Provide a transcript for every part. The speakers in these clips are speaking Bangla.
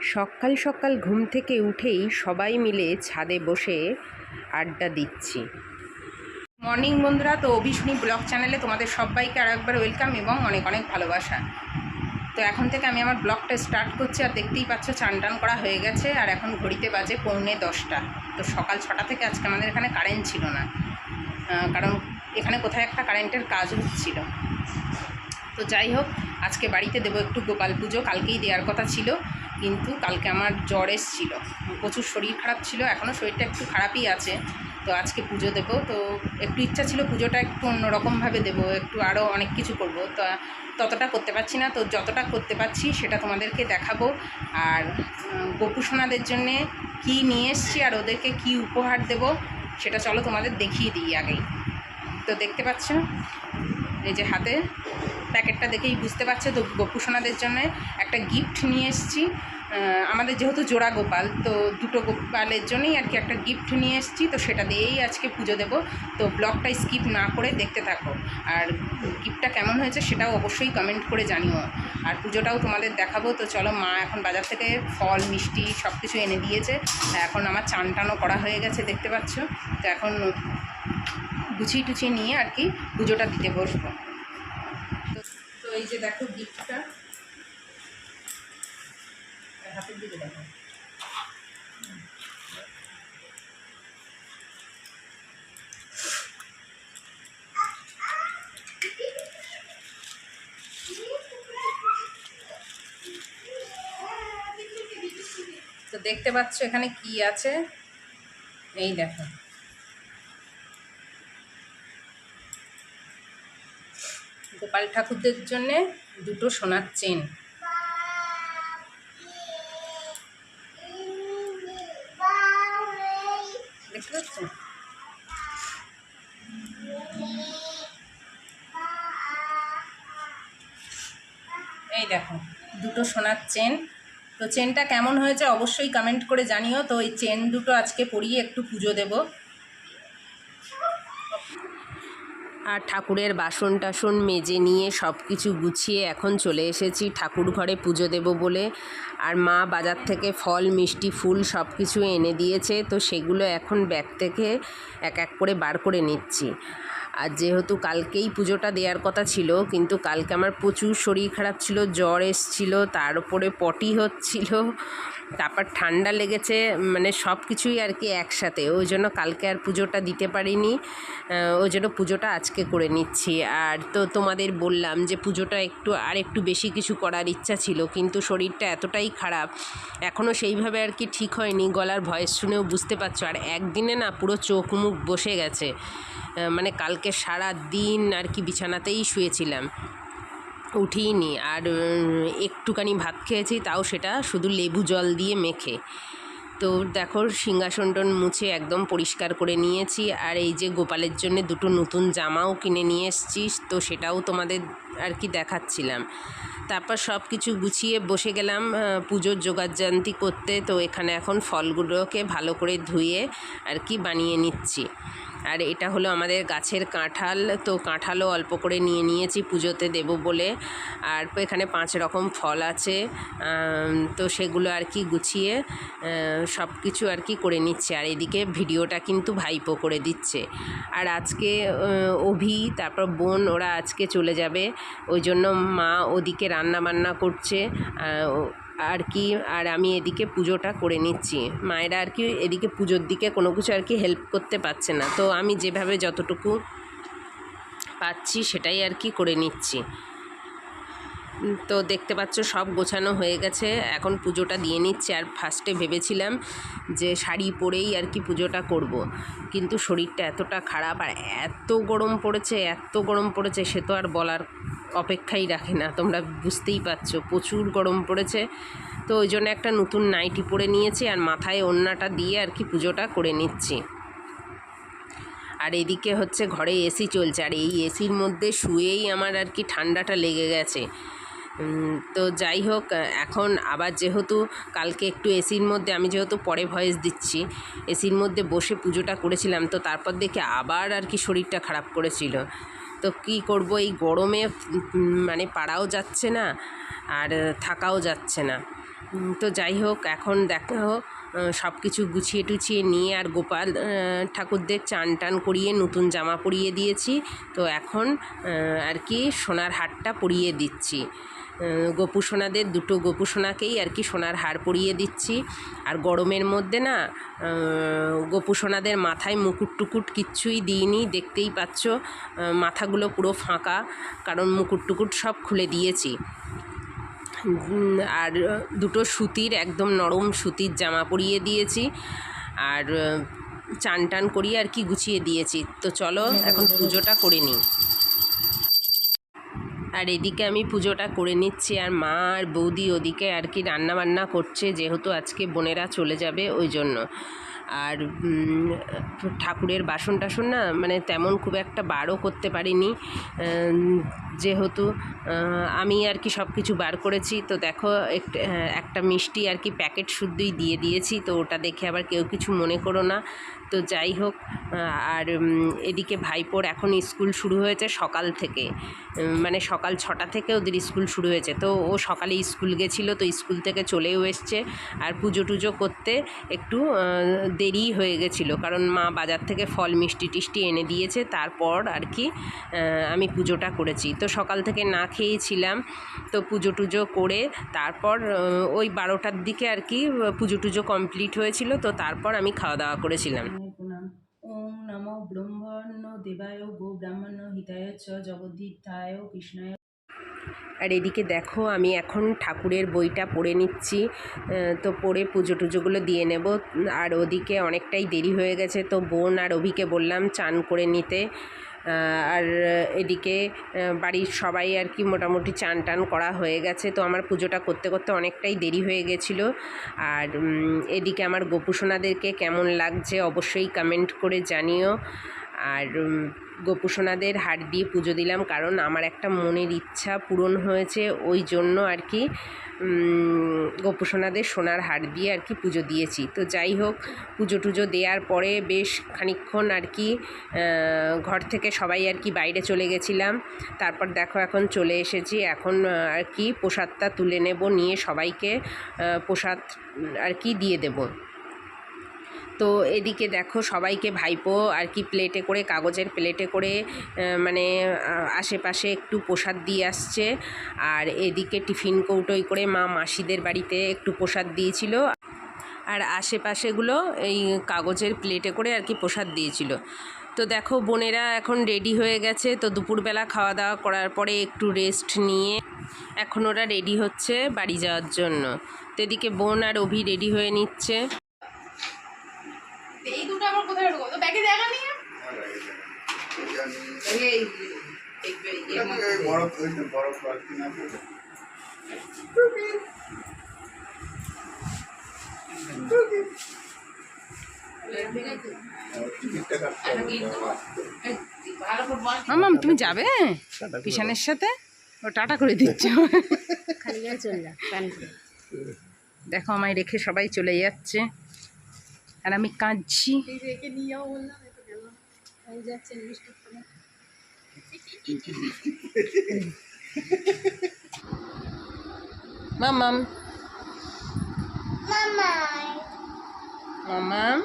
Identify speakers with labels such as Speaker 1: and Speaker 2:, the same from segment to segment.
Speaker 1: সকাল সকাল ঘুম থেকে উঠেই সবাই মিলে ছাদে বসে আড্ডা দিচ্ছি। মর্নিং বন্ধুরা, তো অভিষ্ণী ব্লগ চ্যানেলে তোমাদের সবাইকে আর একবার ওয়েলকাম এবং অনেক অনেক ভালোবাসা। তো এখন থেকে আমি আমার ব্লগটা স্টার্ট করছি আর দেখতেই পাচ্ছ চান টান করা হয়ে গেছে আর এখন ঘড়িতে বাজে পৌনে দশটা। তো সকাল ছটা থেকে আজকে আমাদের এখানে কারেন্ট ছিল না কারণ এখানে কোথায় একটা কারেন্টের কাজ হচ্ছিল। তো যাই হোক, আজকে বাড়িতে দেবো একটু গোপাল পুজো, কালকেই দেওয়ার কথা ছিল। কিন্তু কালকে আমার জ্বর এসেছিল। প্রচুর শরীর খারাপ ছিল এখনও শরীরটা একটু খারাপই আছে। তো আজকে পুজো দেবো। তো একটু ইচ্ছা ছিল পুজোটা একটু অন্যরকমভাবে দেবো একটু আরও অনেক কিছু করব। তো ততটা করতে পারছি না। তো যতটা করতে পারছি সেটা তোমাদেরকে দেখাবো। আর উম, গোপু সোনাদের জন্যে কী নিয়ে এসছি আর ওদেরকে কি উপহার দেব সেটা চলো তোমাদের দেখিয়ে দিই আগেই। তো দেখতে পাচ্ছ? এই যে হাতে প্যাকেটটা দেখেই বুঝতে পারছে তো গোপু সোনাদের জন্য একটা গিফট নিয়ে এসেছি। আমাদের যেহেতু জোড়া গোপাল, তো দুটো গোপালের জন্যই আর কি একটা গিফট নিয়ে এসেছি। তো সেটা দিয়েই আজকে পুজো দেব। তো ব্লগটা স্কিপ না করে দেখতে থাকো। আর গিফটটা কেমন হয়েছে সেটাও অবশ্যই কমেন্ট করে জানিও। আর পুজোটাও তোমাদের দেখাবো। তো চলো মা এখন বাজার থেকে ফল, মিষ্টি সব কিছু এনে দিয়েছে। এখন আমার চান টানও করা হয়ে গেছে, দেখতে পাচ্ছ। তো এখন গুছিয়ে টুছিয়ে নিয়ে আর কি পুজোটা দিতে বসবো। তো এই যে দেখো গিফটটা। দেখো। তো দেখতে পাচ্ছ এখানে কি আছে? এই দেখো। গোপাল ঠাকুরদের জন্য দুটো সোনার চেন। এই দেখো, দুটো সোনার চেন। তো চেনটা কেমন হয়েছে অবশ্যই কমেন্ট করে জানিও। তো এই চেন দুটো আজকে পরিয়ে একটু পুজো দেবো। আর ঠাকুরের বাসন টাসন মেজে নিয়ে সব কিছু গুছিয়ে এখন চলে এসেছি ঠাকুর ঘরে পুজো দেব বলে। আর মা বাজার থেকে ফল, মিষ্টি, ফুল সব কিছু এনে দিয়েছে। তো সেগুলো এখন ব্যাগ থেকে এক এক করে বার করে নিচ্ছি। আর যেহেতু কালকেই পুজোটা দেওয়ার কথা ছিল, কিন্তু কালকে আমার প্রচুর শরীর খারাপ ছিল, জ্বর এসছিল, তার উপরে পটি হচ্ছিল, তারপর ঠান্ডা লেগেছে মানে সব কিছুই আর কি একসাথে। ওই জন্য কালকে আর পুজোটা দিতে পারিনি ওই জন্য পুজোটা আজকে করে নিচ্ছি। আর তো তোমাদের বললাম যে পুজোটা একটু, আর একটু বেশি কিছু করার ইচ্ছা ছিল, কিন্তু শরীরটা এতটাই খারাপ এখনও সেইভাবে আর কি ঠিক হয়নি, গলার ভয়েস শুনেও বুঝতে পারছ। আর একদিনে না পুরো চোখ মুখ বসে গেছে মানে কালকে সারা দিন আর কি বিছানাতেই শুয়েছিলাম। উঠিনি আর একটুখানি ভাত খেয়েছি, তাও সেটা শুধু লেবু জল দিয়ে মেখে। তো দেখো, সিংহাসনটন মুছে একদম পরিষ্কার করে নিয়েছি আর এই যে গোপালের জন্য দুটো নতুন জামাও কিনে নিয়ে এসেছিস, তো সেটাও তোমাদের আর কি দেখাচ্ছিলাম। তারপর সব কিছু গুছিয়ে বসে গেলাম পুজোর জোগাড়জান্তি করতে। তো এখানে এখন ফলগুলোকে ভালো করে ধুয়ে আর কি বানিয়ে নিচ্ছি। আর এটা হলো আমাদের গাছের কাঁঠাল। তো কাঁঠালও অল্প করে নিয়ে নিয়েছি পুজোতে দেব বলে। আর এখানে পাঁচ রকম ফল আছে। তো সেগুলো আর কি গুছিয়ে সব কিছু আর কি করে নিচ্ছে। আর এদিকে ভিডিওটা কিন্তু ভাইপো করে দিচ্ছে। আর আজকে অভি, তারপর বোন, ওরা আজকে চলে যাবে। ওই জন্য মা ওদিকে রান্না বান্না করছে আর কি, আর আমি এদিকে পুজোটা করে নিচ্ছি। মায়েরা আর কি এদিকে পুজোর দিকে কোনো কিছু আর কি হেল্প করতে পারছে না। তো আমি যেভাবে যতটুকু পাচ্ছি সেটাই আর কি করে নিচ্ছি। তো দেখতে পাচ্ছ সব গোছানো হয়ে গেছে। এখন পুজোটা দিয়ে নিচ্ছে। আর ফার্স্টে ভেবেছিলাম যে শাড়ি পরেই আর কি পুজোটা করব। কিন্তু শরীরটা এতটা খারাপ আর এত গরম পড়েছে, এত গরম পড়েছে, সে তো আর বলার অপেক্ষাই রাখে না। তোমরা বুঝতেই পারছ, প্রচুর গরম পড়েছে। তো ওই জন্য একটা নতুন নাইটি পরে নিয়েছি আর মাথায় ওড়নাটা দিয়ে আর কি পুজোটা করে নিচ্ছি। আর এদিকে হচ্ছে ঘরে এসি চলছে, আর এই এসির মধ্যে শুয়েই আমার আর কি ঠান্ডাটা লেগে গেছে। তো যাই হোক, এখন আবার যেহেতু কালকে একটু এসির মধ্যে, আমি যেহেতু পরে ভয়েস দিচ্ছি, এসির মধ্যে বসে পুজোটা করেছিলাম, তো তারপর দেখে আবার আর কি শরীরটা খারাপ করেছিল। তো কি করব? এই গরমে মানে পাড়াও যাচ্ছে না আর থাকাও যাচ্ছে না। তো যাই হোক, এখন দেখো সব কিছু গুছিয়ে টুছিয়ে নিয়ে আর গোপাল ঠাকুরদের চান টান করিয়ে নতুন জামা পরিয়ে দিয়েছি। তো এখন আর কি সোনার হাটটা পরিয়ে দিচ্ছি। গোপু সোনাদের দুটো গোপু সোনাকেই আর কি সোনার হার পরিয়ে দিচ্ছি। আর গরমের মধ্যে না গোপু সোনাদের মাথায় মুকুট টুকুট কিচ্ছুই দিইনি, দেখতেই পাচ্ছ মাথাগুলো পুরো ফাঁকা, কারণ মুকুট টুকুট সব খুলে দিয়েছি। আর দুটো সুতির, একদম নরম সুতির জামা পরিয়ে দিয়েছি। আর চান টান করিয়ে আর কি গুছিয়ে দিয়েছি। তো চলো, এখন পুজোটা করে নিই। আর এদিকে আমি পুজোটা করে নিচ্ছি, আর মা আর বৌদি ওদিকে আর কি রান্না বান্না করছে, যেহেতু আজকে বোনেরা চলে যাবে ওই জন্য। আর ঠাকুরের বাসন টাসন না মানে তেমন খুব একটা বারও করতে পারিনি। যেহেতু আমি আর কি সব কিছু বার করেছি। তো দেখো একটা মিষ্টি আর কি প্যাকেট শুদ্ধই দিয়ে দিয়েছি। তো ওটা দেখে আবার কেউ কিছু মনে করো না। তো যাই হোক আর এদিকে ভাইপোর এখন স্কুল শুরু হয়েছে সকাল থেকে। মানে সকাল ছটা থেকে ওদের স্কুল শুরু হয়েছে। তো ও সকালে স্কুল গেছিল, তো স্কুল থেকে চলেও এসছে। আর পুজো টুজো করতে একটু দেরি হয়ে গেছিল। কারণ মা বাজার থেকে ফল, মিষ্টি টিষ্টি এনে দিয়েছে। তারপর আর কি আমি পুজোটা করেছি। তো সকাল থেকে না খেয়েছিলাম। তো পুজো টুজো করে তারপর ওই বারোটার দিকে আর কি পুজো টুজো কমপ্লিট হয়েছিল। তো তারপর আমি খাওয়া দাওয়া করেছিলাম।
Speaker 2: ওম নমো ব্রহ্মণ্য দেবায় গো ব্রাহ্মণ্য হিতায় চ জগদ্ধিতায় কৃষ্ণায়।
Speaker 1: আর এদিকে দেখো আমি এখন ঠাকুরের বইটা পড়ে নিচ্ছি। তো পড়ে পুজো টুজোগুলো দিয়ে নেব। আর ওদিকে অনেকটাই দেরি হয়ে গেছে। তো বোন আর অভিকে বললাম চান করে নিতে। আর এদিকে বাড়ির সবাই আর কি মোটামুটি চান টান করা হয়ে গেছে। তো আমার পুজোটা করতে করতে অনেকটাই দেরি হয়ে গেছিল। আর এদিকে আমার গোপুসোনাদেরকে কেমন লাগছে অবশ্যই কমেন্ট করে জানিও। আর গোপুসোনাদের হার দিয়ে পুজো দিলাম কারণ আমার একটা মনের ইচ্ছা পূরণ হয়েছে ওই জন্য আর কি গোপুসোনাদের সোনার হার দিয়ে আর কি পুজো দিয়েছি। তো যাই হোক, পুজো টুজো দেওয়ার পরে বেশ খানিকক্ষণ আর কি ঘর থেকে সবাই আর কি বাইরে চলে গেছিলাম। তারপর দেখো এখন চলে এসেছি, এখন আর কি প্রসাদটা তুলে নেব, নিয়ে সবাইকে প্রসাদ আর কি দিয়ে দেবো। তো এদিকে দেখো সবাইকে ভাইপো আর কি প্লেটে করে, কাগজের প্লেটে করে মানে আশেপাশে একটু প্রসাদ দিয়ে আসছে। আর এদিকে টিফিন কৌটোই করে মা মাসিদের বাড়িতে একটু প্রসাদ দিয়েছিল। আর আশেপাশেগুলো এই কাগজের প্লেটে করে আর কি প্রসাদ দিয়েছিল। তো দেখো বোনেরা এখন রেডি হয়ে গেছে। তো দুপুরবেলা খাওয়া দাওয়া করার পরে একটু রেস্ট নিয়ে এখন ওরা রেডি হচ্ছে বাড়ি যাওয়ার জন্য। তো এদিকে বোন আর অভি রেডি হয়ে নিচ্ছে।
Speaker 3: এই দুটো আমার কোথায় ঢুকো তো ব্যাগে জায়গা নিয়ে
Speaker 4: বরফ ওই যে বরফ রাখছি না টিকিটটা কাটতে হবে
Speaker 3: ভালো করে বল
Speaker 2: মামাম তুমি যাবে? কিষানের সাথে? ও টাটা করে দিচ্ছ। দেখো আমায় রেখে সবাই চলে যাচ্ছে। আর আমি কাঁদছি।
Speaker 1: মামাম। মামাম।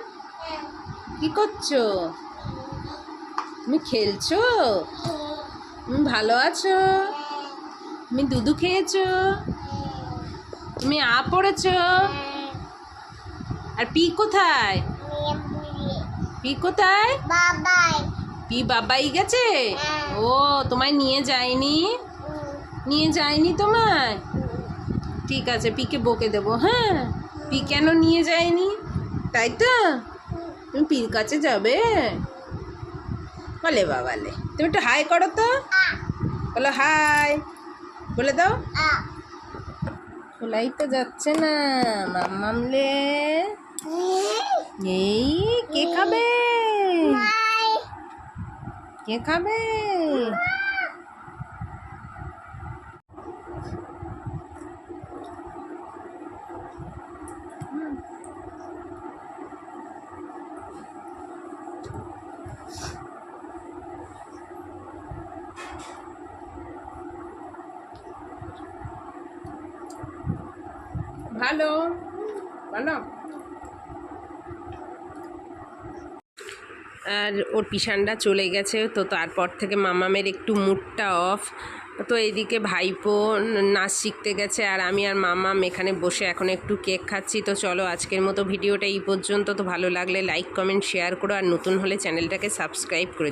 Speaker 1: কি করছ? তুমি খেলছো? তুমি ভালো আছো? তুমি দুধু খেয়েছো? তুমি আ পড়েছো? আর পি কোথায়? পি কোথায়? পি বাবাই গেছে? ও তোমায় নিয়ে যায়নি? নিয়ে যায়নি তোমায়? ঠিক আছে পিকে বকে দেবো হ্যাঁ? পি কেন নিয়ে যায়নি? তাই তো? তুমি পির কাছে যাবে? বলে বাবালে তুমি একটু হাই করো তো। বলো হাই। বলে দাও। খোলাই তো যাচ্ছে না মামামলে এই কে খাবে কে খাবে ভাই
Speaker 3: ভালো ভালো
Speaker 1: আর ওর পিসানটা চলে গেছে, তো তারপর থেকে মামামের একটু মুডটা অফ তো এইদিকে ভাইপো নাচ শিখতে গেছে আর আমি আর মামাম এখানে বসে এখন একটু কেক খাচ্ছি। তো চলো আজকের মতো ভিডিওটা এই পর্যন্ত। তো ভালো লাগলে লাইক কমেন্ট শেয়ার করো আর নতুন হলে চ্যানেলটাকে সাবস্ক্রাইব করে